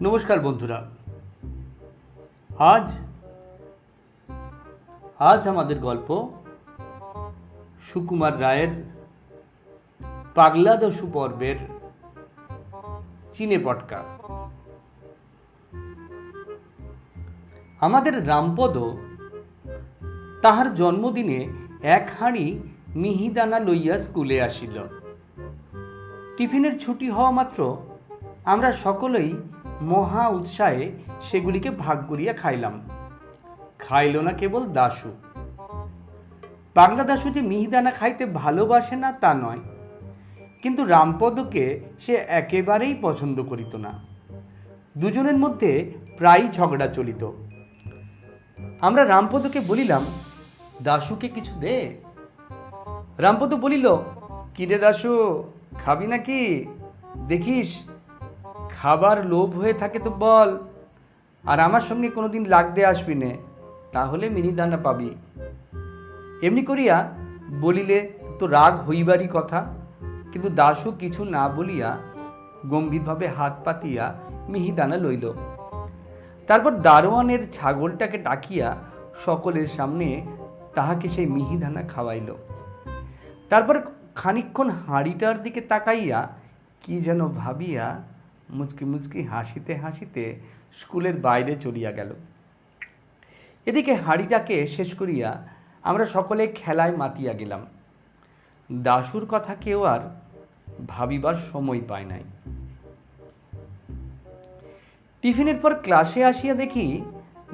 নমস্কার বন্ধুরা। আজ আজ আমাদের গল্প সুকুমার রায়ের পাগলা দস্যু পর্বের চিনে পটকা আমাদের রামপদ তাহার জন্মদিনে এক হাঁড়ি মিহিদানা লইয়া স্কুলে আসিল। টিফিনের ছুটি হওয়া মাত্র আমরা সকলেই মহা উৎসাহে সেগুলিকে ভাগ করিয়া খাইলাম। খাইল না কেবল দাশু পাগলা দাশু যে মিহিদানা খাইতে ভালোবাসে না তা নয়। কিন্তু রামপদকে সে একেবারেই পছন্দ করিত না। দুজনের মধ্যে প্রায়ই ঝগড়া চলিত। আমরা রামপদকে বলিলাম দাশুকে কিছু দে। রামপদ বলিল কিরে দাশু খাবি নাকি? দেখিস। খাবার লোভ হয়ে থাকে তো বল। আর আমার সঙ্গে কোনোদিন লাগতে আসবি নে, তাহলে মিনিদানা পাবি। এমনি করিয়া বলিলে, তো রাগ হইবারই কথা। কিন্তু দাশু কিছু না বলিয়া গম্ভীরভাবে হাত পাতিয়া মিহিদানা লইল। তারপর দারোয়ানের ছাগলটাকে ডাকিয়া সকলের সামনে তাহাকে সেই মিহিদানা খাওয়াইল। তারপর খানিকক্ষণ হাঁড়িটার দিকে তাকাইয়া কি যেন ভাবিয়া মুচকি মুচকি হাসিতে হাসিতে স্কুলের বাইরে চলিয়া গেল। এদিকে হাঁড়িটাকে শেষ করিয়া আমরা সকলে খেলায় মাতিয়া গেলাম। দাশুর কথা কেউ আর ভাবিবার সময় পায় নাই। টিফিনের পর ক্লাসে আসিয়া দেখি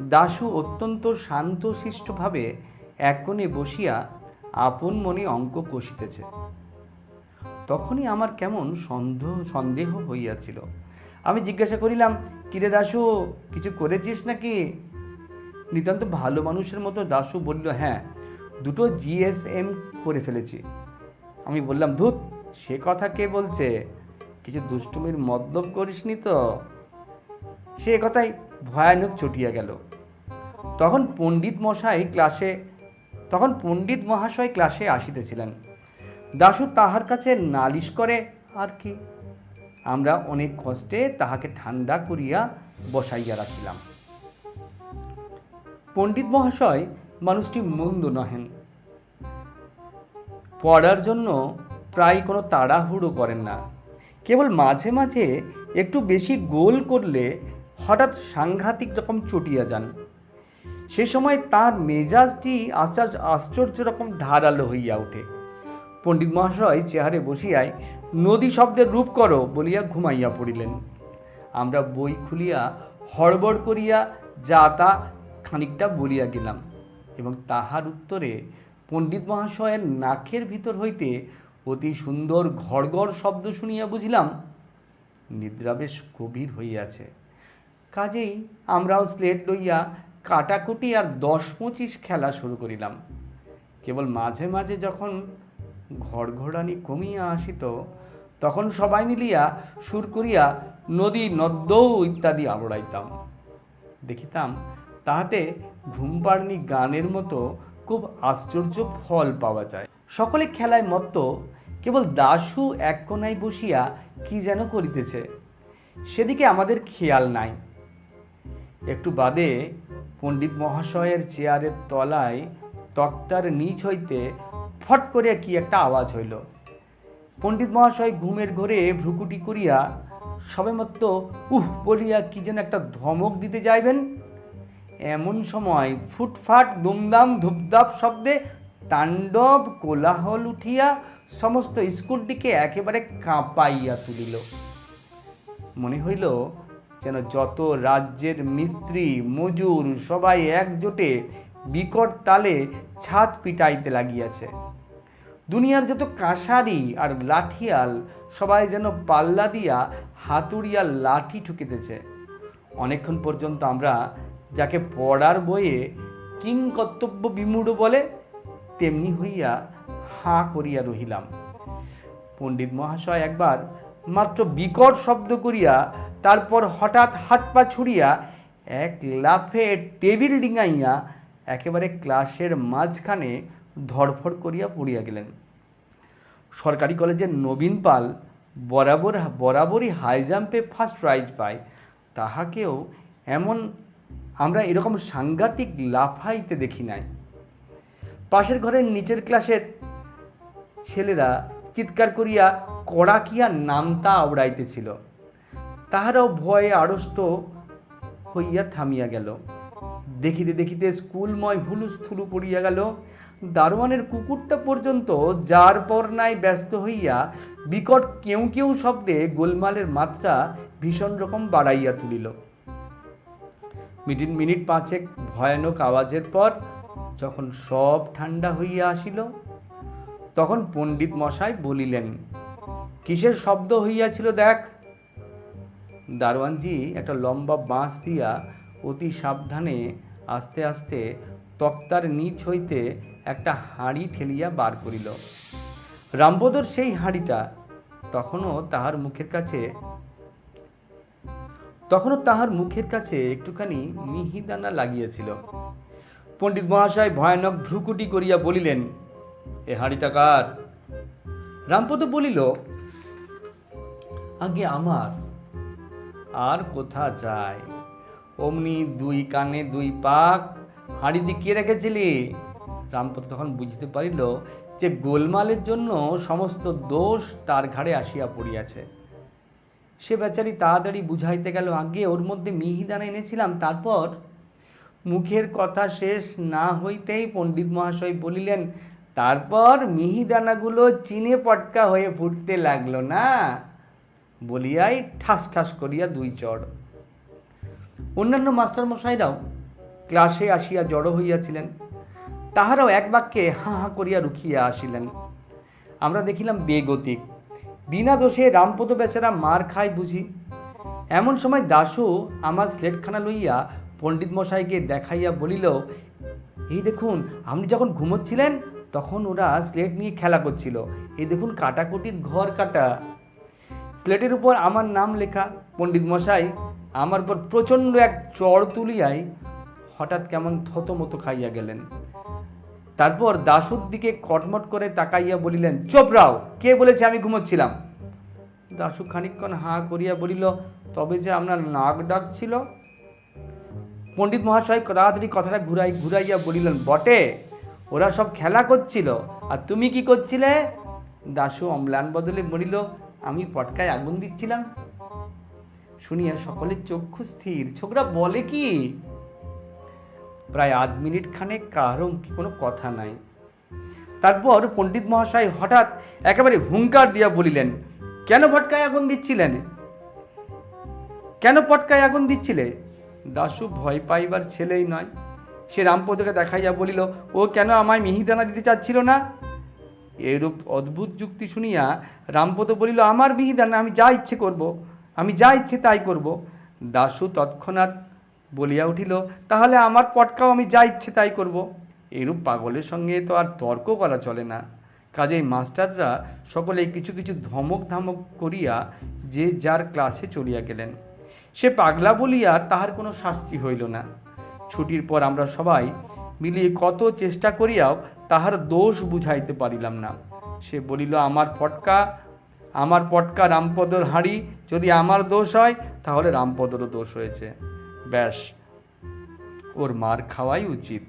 দাশু অত্যন্ত শান্তশিষ্টভাবে এক কোণে বসিয়া আপন মনে অঙ্ক কষিতেছে। তখনই আমার কেমন সন্দেহ সন্দেহ হইয়াছিল। আমি জিজ্ঞাসা করিলাম, কিরে দাশু, কিছু করেছিস নাকি? নিতান্ত ভালো মানুষের মতো দাশু বলল হ্যাঁ দুটো জিএসএম করে ফেলেছি। আমি বললাম, ধুত, সে কথা কে বলছে? কিছু দুষ্টুমির মতলব করিসনি তো? সে কথাই ভয়ানক চটিয়া গেল। তখন পণ্ডিত মশাই ক্লাসে, তখন পণ্ডিত মহাশয় ক্লাসে আসিতেছিলেন। দাশু তাহার কাছে নালিশ করে, আর কি? আমরা অনেক কষ্টে তাহাকে ঠান্ডা করিয়া বসাইয়া রাখিলাম। পণ্ডিত মহাশয় মানুষটি মন্দ নহেন। পড়ার জন্য প্রায় কোনো তাড়াহুড়ো করেন না। কেবল মাঝে মাঝে একটু বেশি গোল করলে হঠাৎ সাংঘাতিক রকম চটিয়া যান। সে সময় তার মেজাজটি আশ্চর্য রকম ধারালো হইয়া ওঠে। পণ্ডিত মহাশয় চেহারে বসিয়ায় নদী শব্দের রূপ করো বলিয়া ঘুমাইয়া পড়িলেন। আমরা বই খুলিয়া হড়বড় করিয়া যা তা খানিকটা বলিয়া গেলাম এবং তাহার উত্তরে পণ্ডিত মহাশয়ের নাকের ভিতর হইতে অতি সুন্দর ঘড়ঘড় শব্দ শুনিয়া বুঝিলাম, নিদ্রা বেশ গভীর হইয়াছে। কাজেই আমরাও স্লেট লইয়া কাটাকুটি আর দশ পঁচিশ খেলা শুরু করিলাম। কেবল মাঝে মাঝে যখন ঘড়ঘড়ানি কমিয়া আসিত, তখন সবাই মিলিয়া সুর করিয়া নদী নদ্যৌ ইত্যাদি আবড়াইতাম। দেখিতাম তাহাতে ঘুমপাড়নি গানের মতো খুব আশ্চর্য ফল পাওয়া যায়। সকলে খেলায় মত্ত, কেবল দাশু এক কোনায় বসিয়া কি যেন করিতেছে, সেদিকে আমাদের খেয়াল নাই। একটু বাদে পণ্ডিত মহাশয়ের চেয়ারের তলায় তক্তার নিচ হইতে ফট করিয়া কি একটা আওয়াজ হইল। পণ্ডিত মহাশয় ঘুমের ঘরে ভ্রুকুটি করিয়া সবেমাত্র উহ বলিয়া কি যেন একটা ধমক দিতে যাইবেন। এমন সময় ফুটফাট দুমদাম ধূপধাপ শব্দে তাণ্ডব কোলাহল উঠিয়া সমস্ত স্কুলটিকে একেবারে কাঁপাইয়া তুলিল। মনে হইল যেন যত রাজ্যের মিস্ত্রি, মজুর সবাই একজোটে বিকট তালে ছাদ পিটাইতে লাগিয়াছে। দুনিয়ার যত কাঁসারি আর লাঠিয়াল, সবাই যেন পাল্লা দিয়া হাতুড়িয়া লাঠি ঠুকিতেছে। অনেকক্ষণ পর্যন্ত আমরা যাকে পড়ার বইয়ে কিং কর্তব্য বিমূঢ় বলে, তেমনি হইয়া হাঁ করিয়া রহিলাম। পণ্ডিত মহাশয় একবার মাত্র বিকট শব্দ করিয়া, তারপর হঠাৎ হাত পা ছুড়িয়া এক লাফে টেবিল ডিঙাইয়া একেবারে ক্লাসের মাঝখানে ধরফর করিয়া পড়িয়া গেলেন। সরকারি কলেজের নবীন পাল বরাবর, বরাবরই হাই জাম্পে ফার্স্ট প্রাইজ পায়। তাহাকেও এমন, আমরা এরকম সাংঘাতিক লাফাইতে দেখি নাই। পাশের ঘরের নিচের ক্লাসের ছেলেরা চিৎকার করিয়া কড়াকিয়া নামতা আওড়াইতেছিল। তাহারাও ভয়ে আড়ষ্ট হইয়া থামিয়া গেল। দেখিতে দেখিতে স্কুলময় হুলুস্থুলু পড়িয়া গেল। দারোয়ানের কুকুরটা পর্যন্ত যার পর নাই ব্যস্ত হইয়া বিকট কেউ কেউ শব্দে গোলমালের মাত্রা ভীষণ রকম বাড়াইয়া তুলিল। মিনিট মিনিট পাঁচেক ভয়ানক আওয়াজের পর যখন সব ঠান্ডা হইয়া আসিল, তখন পণ্ডিত মশাই বলিলেন, কিসের শব্দ হইয়াছিল দেখ? দারোয়ানজি একটা লম্বা বাঁশ দিয়া অতি সাবধানে আস্তে আস্তে তক্তার নিচ হইতে একটা হাঁড়ি ঠেলিয়া বার করিল। রামপদর সেই হাঁড়িটা তখনও তাহার মুখের কাছে, তখনও তাহার মুখের কাছে একটুখানি মিহিদানা লাগিয়েছিল। পণ্ডিত মহাশয় ভয়ানক ভ্রুকুটি করিয়া বলিলেন, এ হাঁড়িটা কার? রামপদ বলিল, আগে আমার, আর কোথা যায়? অমনি দুই কানে দুই পাক হাঁড়িতে কে রেখেছিলি? রামপদ তখন বুঝতে পারিল যে গোলমালের জন্য সমস্ত দোষ তার ঘাড়ে আসিয়া পড়িয়াছে। সে বেচারি তাড়াতাড়ি বুঝাইতে গেল আগে ওর মধ্যে মিহিদানা এনেছিলাম, তারপর? মুখের কথা শেষ না হইতেই পণ্ডিত মহাশয় বলিলেন, তারপর মিহিদানাগুলো চিনে পটকা হয়ে ফুটতে লাগল না? বলিয়াই ঠাস ঠাস করিয়া দুই চড়। অন্যান্য মাস্টার মশাইরাও ক্লাসে আসিয়া জড়ো হইয়াছিলেন। তাহারাও এক বাক্যে হাঁ হাঁ করিয়া রুখিয়া আসিলেন। আমরা দেখিলাম বেগতিক। বিনা দোষে রামপদ বেচারা মার খায় বুঝি। এমন সময় দাশু আমার স্লেটখানা লইয়া পণ্ডিত মশাইকে দেখাইয়া বলিল, এই দেখুন, আপনি যখন ঘুমোচ্ছিলেন, তখন ওরা স্লেট নিয়ে খেলা করছিল। এই দেখুন কাটাকুটির ঘর কাটা। স্লেটের উপর আমার নাম লেখা। পণ্ডিত মশাই, আমার পর প্রচণ্ড এক চড় তুলিয়াই হঠাৎ কেমন থতমতো খাইয়া গেলেন। তারপর দাসুর দিকে কটমট করে তাকাইয়া বলিলেন চোপরাও কে বলেছে আমি ঘুমোচ্ছিলাম? দাসু খানিকক্ষণ হাঁ করিয়া বলিল, তবে যে আপনার নাক ডাক ছিল? পণ্ডিত মহাশয় তাড়াতাড়ি কথাটা ঘুরাই, ঘুরাইয়া বলিলেন, বটে, ওরা সব খেলা করছিল, আর তুমি কি করছিলে? দাসু অম্লান বদলে বলিল, আমি পটকায় আগুন দিচ্ছিলাম। শুনিয়া সকলের চক্ষু স্থির। ছোকরা বলে কি? প্রায় আধ মিনিট খানে কারও কোনো কথা নাই। তারপর পণ্ডিত মহাশয় হঠাৎ একেবারে হুঙ্কার দিয়া বলিলেন, কেন ভটকায় আগুন দিচ্ছিলেন? কেন পটকায় আগুন দিচ্ছিলে? দাশু ভয় পাইবার ছেলেই নয়। সে রামপদকে দেখাইয়া বলিল, ও কেন আমায় মিহিদানা দিতে চাচ্ছিল না? এরূপ অদ্ভুত যুক্তি শুনিয়া রামপদ বলিল, আমার মিহিদানা আমি যা ইচ্ছে করব, আমি যা ইচ্ছে তাই করব। দাশু তৎক্ষণাৎ বলিয়া উঠিল, তাহলে আমার পটকাও আমি যা ইচ্ছে তাই করব। এরূপ পাগলের সঙ্গে তো আর তর্ক করা চলে না। কাজেই মাস্টাররা সকলে কিছু কিছু ধমক ধামক করিয়া যে যার ক্লাসে চলিয়া গেলেন। সে পাগলা বলিয়া তাহার কোনো শাস্তি হইল না। ছুটির পর আমরা সবাই মিলিয়ে কত চেষ্টা করিয়াও তাহার দোষ বুঝাইতে পারিলাম না। সে বলিল, আমার পটকা আমার পটকা রামপদর হাঁড়ি, যদি আমার দোষ হয়, তাহলে রামপদরও দোষ হয়েছে। ব্যাস ওর মার খাওয়াই উচিত।